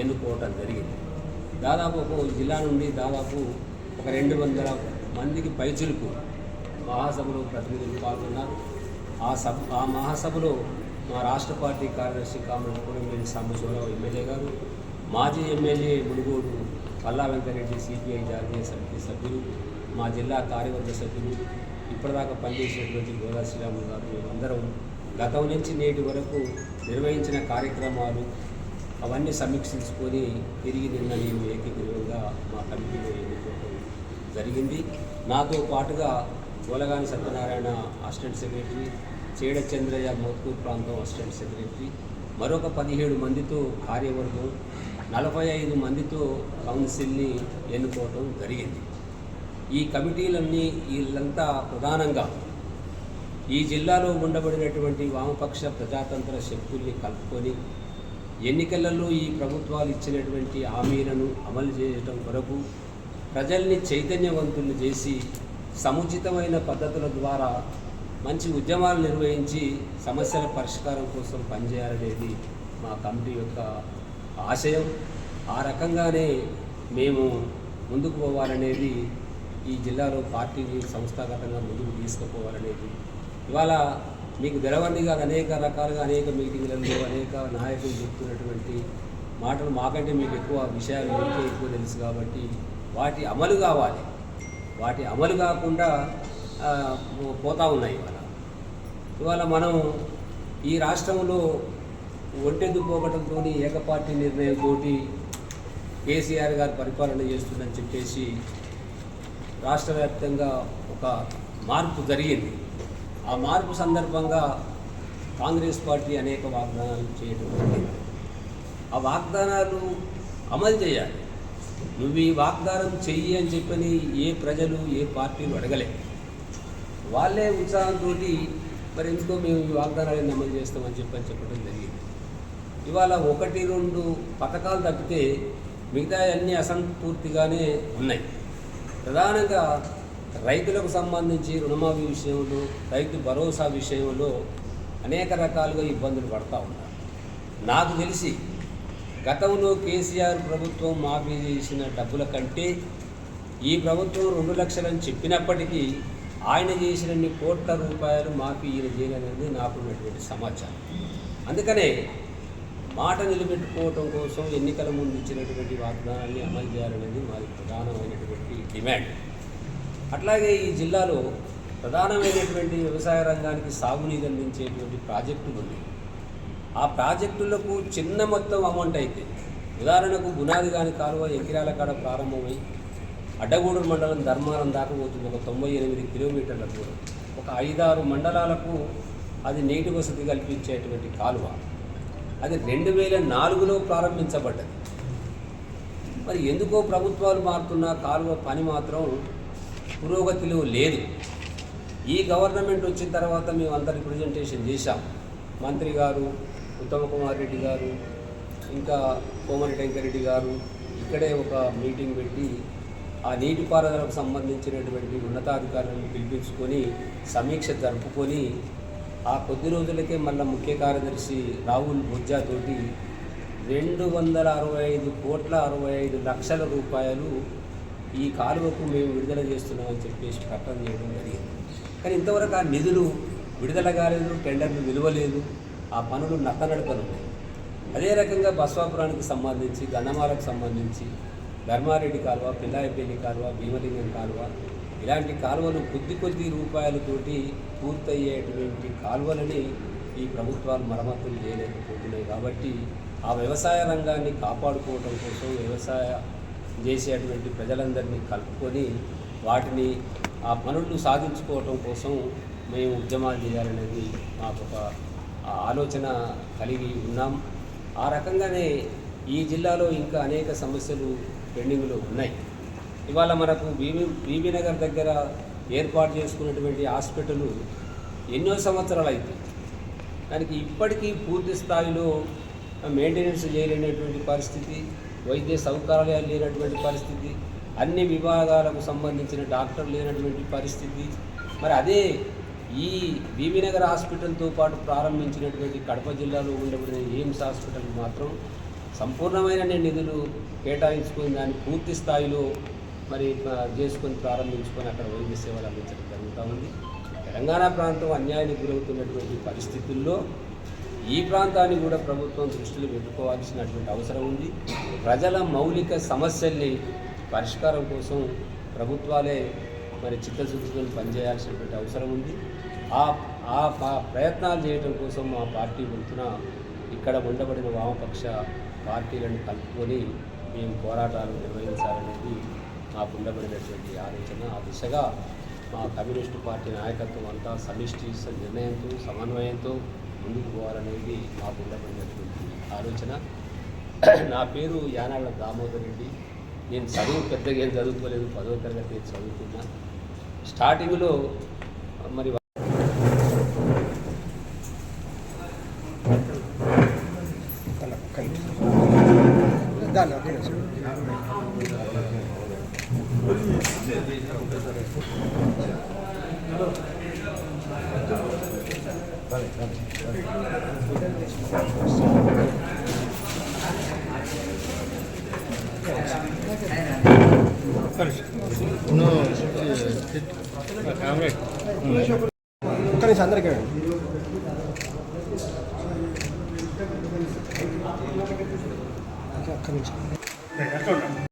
ఎన్నుకోవటం జరిగింది. దాదాపు ఒక జిల్లా నుండి దాదాపు ఒక రెండు వందల మందికి పైచులకు మహాసభలో ప్రతినిధులు పాల్గొన్నారు. ఆ సభ ఆ మహాసభలో మా రాష్ట్ర పార్టీ కార్యదర్శి కామరెడ్డి కోడంగేని సాంబశివరావు ఎమ్మెల్యే గారు మాజీ ఎమ్మెల్యే మునుగోడు పల్లా వెంకరెడ్డి సిపిఐ జాతీయ సమితి సభ్యులు మా జిల్లా కార్యవర్గ సభ్యులు ఇప్పటిదాకా పనిచేసినటువంటి గోదా శ్రీరాములు గారు మేమందరం గతం నుంచి నేటి వరకు నిర్వహించిన కార్యక్రమాలు అవన్నీ సమీక్షించుకొని తిరిగి నిన్న నేను ఏకగ్రీవంగా మా కమిటీలో ఎన్నుకోవడం జరిగింది. నాతో పాటుగా గోలగాని సత్యనారాయణ అసిస్టెంట్ సెక్రటరీ చేడ చంద్రయ్య మోత్కూర్ ప్రాంతం అసిస్టెంట్ సెక్రటరీ మరొక పదిహేడు మందితో కార్యవర్గం నలభై ఐదు మందితో కౌన్సిల్ని ఎన్నుకోవడం జరిగింది. ఈ కమిటీలన్నీ వీళ్ళంతా ప్రధానంగా ఈ జిల్లాలో ఉండబడినటువంటి వామపక్ష ప్రజాతంత్ర శక్తుల్ని కలుపుకొని ఎన్నికలలో ఈ ప్రభుత్వాలు ఇచ్చినటువంటి హామీలను అమలు చేయటం కొరకు ప్రజల్ని చైతన్యవంతులు చేసి సముచితమైన పద్ధతుల ద్వారా మంచి ఉద్యమాలు నిర్వహించి సమస్యల పరిష్కారం కోసం పనిచేయాలనేది మా కమిటీ యొక్క ఆశయం. ఆ రకంగానే మేము ముందుకు పోవాలనేది ఈ జిల్లాలో పార్టీని సంస్థాగతంగా ముందుకు తీసుకుపోవాలనేది. ఇవాళ మీకు తెలవంది కాదు అనేక రకాలుగా అనేక మీటింగ్లలో అనేక నాయకులు చెప్తున్నటువంటి మాటలు మాకంటే మీకు ఎక్కువ విషయాలు మీకే ఎక్కువ తెలుసు కాబట్టి వాటి అమలు కావాలి. వాటి అమలు కాకుండా పోతా ఉన్నాయి ఇవాళ. ఇవాళ మనం ఈ రాష్ట్రంలో ఒంటెద్దు పోకటంతో ఏకపార్టీ నిర్ణయంతో కేసీఆర్ గారు పరిపాలన చేస్తుందని చెప్పేసి రాష్ట్ర వ్యాప్తంగా ఒక మార్పు జరిగింది. ఆ మార్పు సందర్భంగా కాంగ్రెస్ పార్టీ అనేక వాగ్దానాలు చేయడం జరిగింది. ఆ వాగ్దానాలు అమలు చేయాలి. నువ్వు ఈ వాగ్దానం చెయ్యి అని చెప్పని ఏ ప్రజలు ఏ పార్టీలు అడగలే. వాళ్ళే ఉత్సాహంతో మరి ఎందుకో మేము ఈ వాగ్దానాలను అమలు చేస్తామని చెప్పని చెప్పడం జరిగింది. ఇవాళ ఒకటి రెండు పథకాలు తప్పితే మిగతా అన్నీ అసంపూర్తిగానే ఉన్నాయి. ప్రధానంగా రైతులకు సంబంధించి రుణమాఫీ విషయంలో రైతు భరోసా విషయంలో అనేక రకాలుగా ఇబ్బందులు పడతా ఉన్నారు. నాకు తెలిసి గతంలో కేసీఆర్ ప్రభుత్వం మాఫీ చేసిన డబ్బుల కంటే ఈ ప్రభుత్వం రెండు లక్షలని చెప్పినప్పటికీ ఆయన చేసినన్ని కోట్ల రూపాయలు మాఫీ ఈయన నాకు నాకున్నటువంటి సమాచారం. అందుకనే మాట నిలబెట్టుకోవటం కోసం ఎన్నికల ముందు ఇచ్చినటువంటి వాగ్దానాన్ని అమలు చేయాలనేది మాది ప్రధానమైనటువంటి డిమాండ్. అట్లాగే ఈ జిల్లాలో ప్రధానమైనటువంటి వ్యవసాయ రంగానికి సాగునీరు అందించేటువంటి ప్రాజెక్టులు ఉన్నాయి ఆ ప్రాజెక్టులకు చిన్న మొత్తం అమౌంట్ అయితే ఉదాహరణకు గునాది కాని కాలువ ఎకిరాల కాడ ప్రారంభమై అడ్డగూడూరు మండలం ధర్మారం దాకా పోతుంది. ఒక తొంభై ఎనిమిది కిలోమీటర్ల దూరం. ఒక ఐదారు మండలాలకు అది నీటి వసతి కల్పించేటువంటి కాలువ. అది రెండు వేల నాలుగులో ప్రారంభించబడ్డది. మరి ఎందుకో ప్రభుత్వాలు మారుతున్న కాలువ పని మాత్రం పురోగతిలో లేదు. ఈ గవర్నమెంట్ వచ్చిన తర్వాత మేము అందరి రిప్రజెంటేషన్ చేశాం. మంత్రి గారు ఉత్తమ కుమార్ రెడ్డి గారు ఇంకా కోమటి వెంకరెడ్డి గారు ఇక్కడే ఒక మీటింగ్ పెట్టి ఆ నీటిపారుదలకు సంబంధించినటువంటి ఉన్నతాధికారులను పిలిపించుకొని సమీక్ష జరుపుకొని ఆ కొద్ది రోజులకే మళ్ళీ ముఖ్య కార్యదర్శి రాహుల్ బుజ్జాతోటి రెండు వందల అరవై ఐదు కోట్ల అరవై ఐదు లక్షల రూపాయలు ఈ కాలువకు మేము విడుదల చేస్తున్నామని చెప్పేసి ప్రకటన చేయడం జరిగింది. కానీ ఇంతవరకు ఆ నిధులు విడుదల కాలేదు టెండర్లు విలువలేదు ఆ పనులు నత్తనడకలు ఉన్నాయి అదే రకంగా బస్వాపురానికి సంబంధించి గన్నమాలకు సంబంధించి ధర్మారెడ్డి కాలువ పిల్లాయపల్లి కాలువ భీమలింగం కాలువ ఇలాంటి కాలువలు కొద్ది కొద్ది రూపాయలతోటి పూర్తయ్యేటువంటి కాలువలని ఈ ప్రభుత్వాలు మరమ్మతులు చేయలేకపోతున్నాయి. కాబట్టి ఆ వ్యవసాయ రంగాన్ని కాపాడుకోవడం కోసం వ్యవసాయ చేసేటువంటి ప్రజలందరినీ కలుపుకొని వాటిని ఆ పనులు సాధించుకోవటం కోసం మేము ఉద్యమాలు చేయాలనేది మాకు ఒక ఆలోచన కలిగి ఉన్నాం. ఆ రకంగానే ఈ జిల్లాలో ఇంకా అనేక సమస్యలు పెండింగ్లో ఉన్నాయి. ఇవాళ మనకు బీబీ బీబీనగర్ దగ్గర ఏర్పాటు చేసుకున్నటువంటి హాస్పిటల్ ఎన్నో సంవత్సరాలు అయితే దానికి ఇప్పటికీ పూర్తి స్థాయిలో మెయింటెనెన్స్ చేయలేనటువంటి పరిస్థితి. వైద్య సౌకర్యాలు లేనటువంటి పరిస్థితి అన్ని విభాగాలకు సంబంధించిన డాక్టర్లు లేనటువంటి పరిస్థితి. మరి అదే ఈ బీబీనగర్ హాస్పిటల్తో పాటు ప్రారంభించినటువంటి కడప జిల్లాలో ఉండబడిన ఎయిమ్స్ హాస్పిటల్ మాత్రం సంపూర్ణమైన నిధులు కేటాయించుకొని దాన్ని పూర్తి స్థాయిలో మరి చేసుకొని ప్రారంభించుకొని అక్కడ వైద్య సేవలు అందించడం జరుగుతూ ఉంది. తెలంగాణ ప్రాంతం అన్యాయానికి గురవుతున్నటువంటి పరిస్థితుల్లో ఈ ప్రాంతాన్ని కూడా ప్రభుత్వం దృష్టిలో పెట్టుకోవాల్సినటువంటి అవసరం ఉంది. ప్రజల మౌలిక సమస్యల్ని పరిష్కారం కోసం ప్రభుత్వాలే మరి చిత్తశుద్ధితో పనిచేయాల్సినటువంటి అవసరం ఉంది. ఆ ఆ ప్రయత్నాలు చేయడం కోసం మా పార్టీ వంతున ఇక్కడ ఉండబడిన వామపక్ష పార్టీలను కలుపుకొని మేము పోరాటాలు నిర్వహించాలనేది మాకు ఉండబడినటువంటి ఆలోచన. ఆ దిశగా మా కమ్యూనిస్టు పార్టీ నాయకత్వం అంతా సమిష్టి నిర్ణయంతో సమన్వయంతో ముందుకు పోవాలనేది మాకు ఉండబడినటువంటి ఆలోచన నా పేరు యానాళ్ళ దామోదర్ రెడ్డి. నేను చదువు పెద్దగా ఏం చదువుకోలేదు పదవ తరగతి చదువుకున్నా స్టార్టింగ్లో మరి దాన్ని ఒక్క నిమిషం. అందరికీ ఒక్క నిమిషం